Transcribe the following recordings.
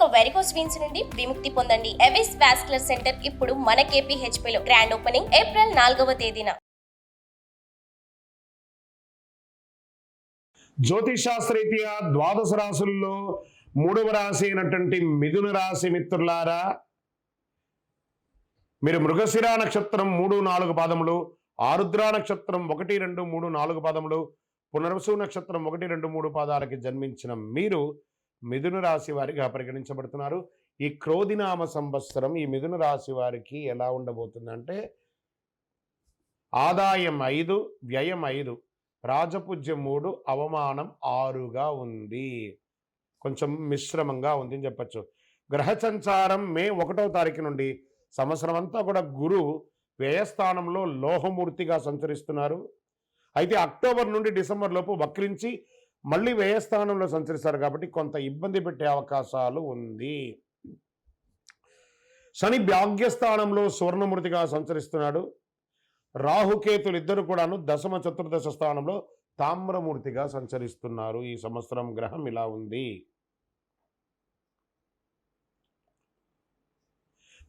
ఇక varicose veins నుండి విముక్తి పొందండి. ఎవిస్ వాస్కులర్ సెంటర్ ఇప్పుడు మన KPHP లో గ్రాండ్ ఓపెనింగ్ ఏప్రిల్ నాలుగవ తేదీన. జ్యోతిషాస్త్రరీత్యా ద్వాదశ రాశుల్లో మూడవ రాశి అయినటువంటి మిథున రాశి మిత్రులారా మీరు మృగశిర నక్షత్రం మూడు నాలుగు పాదములు ఆరుద్ర నక్షత్రం ఒకటి రెండు మూడు నాలుగు పాదములు పునర్వసు నక్షత్రం ఒకటి రెండు మూడు పాదాలకి జన్మించిన మీరు మిథున రాశి వారిగా పరిగణించబడుతున్నారు. ఈ క్రోధినామ సంవత్సరం ఈ మిథున రాశి వారికి ఎలా ఉండబోతుందంటే ఆదాయం ఐదు వ్యయం ఐదు రాజపూజ్యం మూడు అవమానం ఆరుగా ఉంది. కొంచెం మిశ్రమంగా ఉంది అని చెప్పచ్చు. గ్రహ సంచారం మే ఒకటో తారీఖు నుండి సంవత్సరం అంతా కూడా గురు వ్యయస్థానంలో లోహమూర్తిగా సంచరిస్తున్నారు. అయితే అక్టోబర్ నుండి డిసెంబర్ లోపు వక్రించి మళ్ళీ వ్యయస్థానంలో సంచరిస్తారు కాబట్టి కొంత ఇబ్బంది పెట్టే అవకాశాలు ఉంది. శని భాగ్యస్థానంలో సువర్ణమూర్తిగా సంచరిస్తున్నాడు. రాహుకేతులు ఇద్దరు కూడాను దశమ చతుర్దశ స్థానంలో తామ్రమూర్తిగా సంచరిస్తున్నారు. ఈ సంవత్సరం గ్రహం ఇలా ఉంది.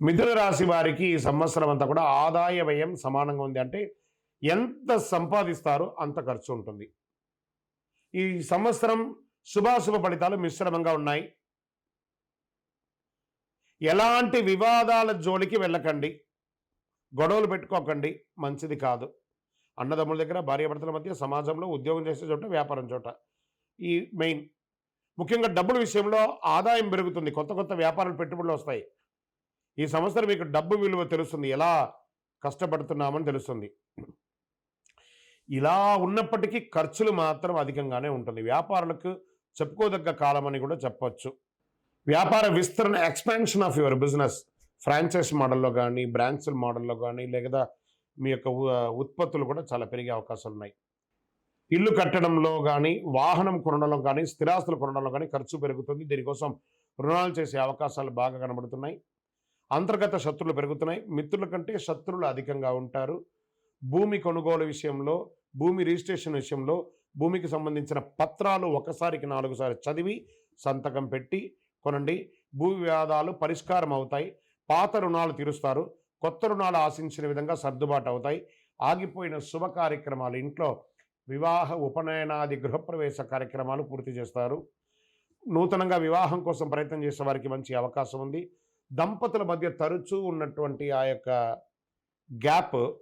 మిథున రాశి వారికి ఈ సంవత్సరం అంతా కూడా ఆదాయ వ్యయం సమానంగా ఉంది. అంటే ఎంత సంపాదిస్తారో అంత ఖర్చు ఉంటుంది. ఈ సంవత్సరం శుభాశుభ ఫలితాలు మిశ్రమంగా ఉన్నాయి. ఎలాంటి వివాదాల జోలికి వెళ్ళకండి. గొడవలు పెట్టుకోకండి. మంచిది కాదు. అన్నదమ్ముల దగ్గర భార్యాభర్తల మధ్య సమాజంలో ఉద్యోగం చేసే చోట వ్యాపారం చోట ఈ మెయిన్. ముఖ్యంగా డబ్బుల విషయంలో ఆదాయం పెరుగుతుంది. కొత్త కొత్త వ్యాపారాలు పెట్టుబడులు వస్తాయి. ఈ సంవత్సరం మీకు డబ్బు విలువ తెలుస్తుంది. ఎలా కష్టపడుతున్నామని తెలుస్తుంది. ఇలా ఉన్నప్పటికీ ఖర్చులు మాత్రం అధికంగానే ఉంటుంది. వ్యాపారులకు చెప్పుకోదగ్గ కాలం అని కూడా చెప్పొచ్చు. వ్యాపార విస్తరణ expansion of your business franchise మోడల్లో కానీ బ్రాంచ్ల మోడల్లో కానీ లేదా మీ యొక్క ఉత్పత్తులు కూడా చాలా పెరిగే అవకాశాలు ఉన్నాయి. ఇల్లు కట్టడంలో కానీ వాహనం కొనడంలో కానీ స్థిరాస్తులు కొనడంలో కానీ ఖర్చు పెరుగుతుంది. దీనికోసం రుణాలు చేసే అవకాశాలు బాగా కనబడుతున్నాయి. అంతర్గత శత్రువులు పెరుగుతున్నాయి. మిత్రుల కంటే శత్రువులు అధికంగా ఉంటారు. భూమి కొనుగోలు విషయంలో భూమి రిజిస్ట్రేషన్ విషయంలో భూమికి సంబంధించిన పత్రాలు ఒకసారికి నాలుగుసారి చదివి సంతకం పెట్టి కొనండి. భూ వివాదాలు పరిష్కారం అవుతాయి. పాత రుణాలు తీరుస్తారు. కొత్త రుణాలు ఆశించిన విధంగా సర్దుబాటు అవుతాయి. ఆగిపోయిన శుభ కార్యక్రమాలు ఇంట్లో వివాహ ఉపనయనాది గృహప్రవేశ కార్యక్రమాలు పూర్తి చేస్తారు. నూతనంగా వివాహం కోసం ప్రయత్నం చేసే వారికి మంచి అవకాశం ఉంది. దంపతుల మధ్య తరచూ ఉన్నటువంటి ఆ యొక్క గ్యాప్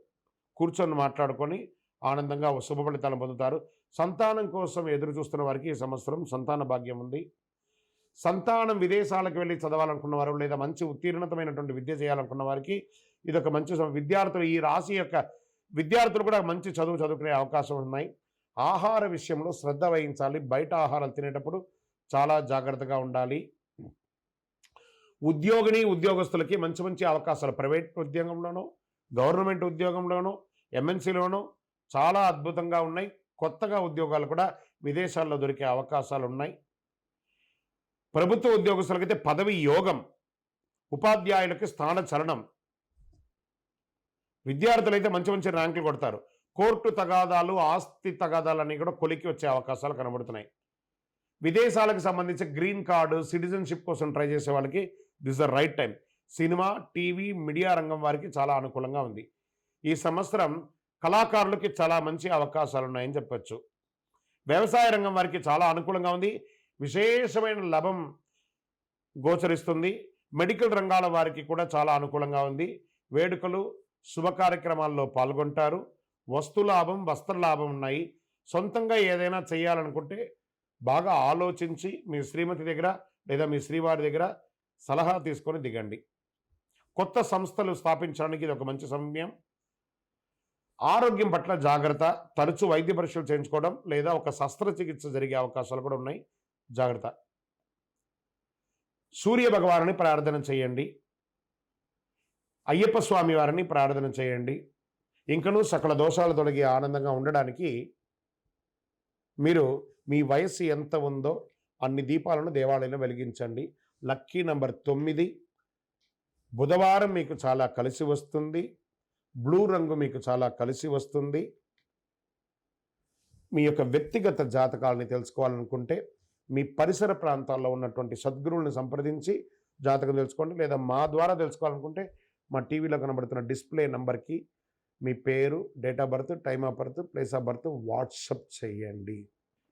కూర్చొని మాట్లాడుకొని ఆనందంగా శుభ పొందుతారు. సంతానం కోసం ఎదురు చూస్తున్న వారికి ఈ సంవత్సరం సంతాన భాగ్యం ఉంది. సంతానం విదేశాలకు వెళ్ళి చదవాలనుకున్న వారు లేదా మంచి ఉత్తీర్ణతమైనటువంటి విద్య చేయాలనుకున్న వారికి ఇది ఒక మంచి విద్యార్థులు ఈ రాశి యొక్క విద్యార్థులు కూడా మంచి చదువు చదువుకునే అవకాశం ఉన్నాయి. ఆహార విషయంలో శ్రద్ధ వహించాలి. బయట ఆహారాలు తినేటప్పుడు చాలా జాగ్రత్తగా ఉండాలి. ఉద్యోగిని ఉద్యోగస్తులకి మంచి మంచి అవకాశాలు ప్రైవేట్ ఉద్యోగంలోనూ గవర్నమెంట్ ఉద్యోగంలోనూ ఎంఎన్సీలోనూ చాలా అద్భుతంగా ఉన్నాయి. కొత్తగా ఉద్యోగాలు కూడా విదేశాల్లో దొరికే అవకాశాలు ఉన్నాయి ప్రభుత్వ ఉద్యోగస్తులకైతే పదవి యోగం ఉపాధ్యాయులకి స్థాన చలనం. విద్యార్థులైతే మంచి మంచి ర్యాంకులు కొడతారు. కోర్టు తగాదాలు ఆస్తి తగాదాలు అన్నీ కూడా కొలికి వచ్చే అవకాశాలు కనబడుతున్నాయి. విదేశాలకు సంబంధించి గ్రీన్ కార్డు సిటిజన్షిప్ కోసం ట్రై చేసే వాళ్ళకి this the right time cinema TV media రంగం వారికి చాలా అనుకూలంగా ఉంది. ఈ సంవత్సరం కళాకారులకి చాలా మంచి అవకాశాలు ఉన్నాయని చెప్పచ్చు. వ్యవసాయ రంగం వారికి చాలా అనుకూలంగా ఉంది. విశేషమైన లాభం గోచరిస్తుంది. మెడికల్ రంగాల వారికి కూడా చాలా అనుకూలంగా ఉంది. వేడుకలు శుభ కార్యక్రమాల్లో పాల్గొంటారు. వస్తు లాభం వస్త్ర లాభం ఉన్నాయి. సొంతంగా ఏదైనా చేయాలనుకుంటే బాగా ఆలోచించి మీ శ్రీమతి దగ్గర లేదా మీ శ్రీవారి దగ్గర సలహా తీసుకొని దిగండి. కొత్త సంస్థలు స్థాపించడానికి ఇది ఒక మంచి సమయం. ఆరోగ్యం పట్ల జాగ్రత్త తరచూ వైద్య పరీక్షలు చేయించుకోవడం లేదా ఒక శస్త్రచికిత్స జరిగే అవకాశాలు కూడా ఉన్నాయి. జాగ్రత్త. సూర్య భగవాన్ని ప్రార్థన చేయండి. అయ్యప్ప స్వామి వారిని ప్రార్థన చేయండి. ఇంకనూ సకల దోషాలు తొలగి ఆనందంగా ఉండడానికి మీరు మీ వయసు ఎంత ఉందో అన్ని దీపాలను దేవాలయంలో వెలిగించండి. లక్కీ నంబర్ తొమ్మిది. బుధవారం మీకు చాలా కలిసి వస్తుంది. బ్లూ రంగు మీకు చాలా కలిసి వస్తుంది. మీ యొక్క వ్యక్తిగత జాతకాలని తెలుసుకోవాలనుకుంటే మీ పరిసర ప్రాంతాల్లో ఉన్నటువంటి సద్గురువులను సంప్రదించి జాతకం తెలుసుకోండి. లేదా మా ద్వారా తెలుసుకోవాలనుకుంటే మా టీవీలో కనబడుతున్న డిస్ప్లే నంబర్కి మీ పేరు date of birth time of birth place of birth WhatsApp చేయండి.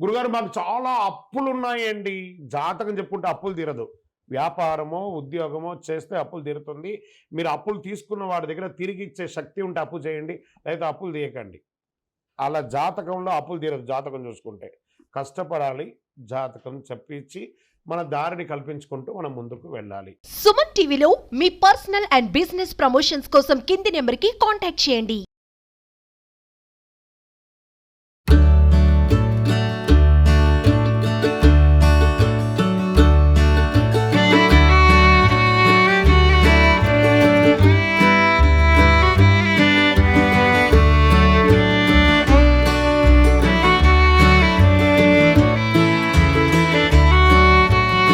గురుగారు మాకు చాలా అప్పులు ఉన్నాయండి జాతకం చెప్పుకుంటే అప్పులు తీరదు. వ్యాపారమో ఉద్యోగమో చేస్తే అప్పులు తీరుతుంది. మీరు అప్పులు తీసుకున్న వాడి దగ్గర తిరిగి ఇచ్చే శక్తి ఉంటే అప్పు చేయండి. లేదా అప్పులు తీయకండి. అలా జాతకంలో అప్పులు తీరదు జాతకం చూసుకుంటే. కష్టపడాలి జాతకం చెప్పించి మన దారిని కల్పించుకుంటూ మనం ముందుకు వెళ్ళాలి. సుమన్ టీవీలో మీ పర్సనల్ అండ్ బిజినెస్ ప్రమోషన్స్ కోసం కింది నెంబర్కి కాంటాక్ట్ చేయండి.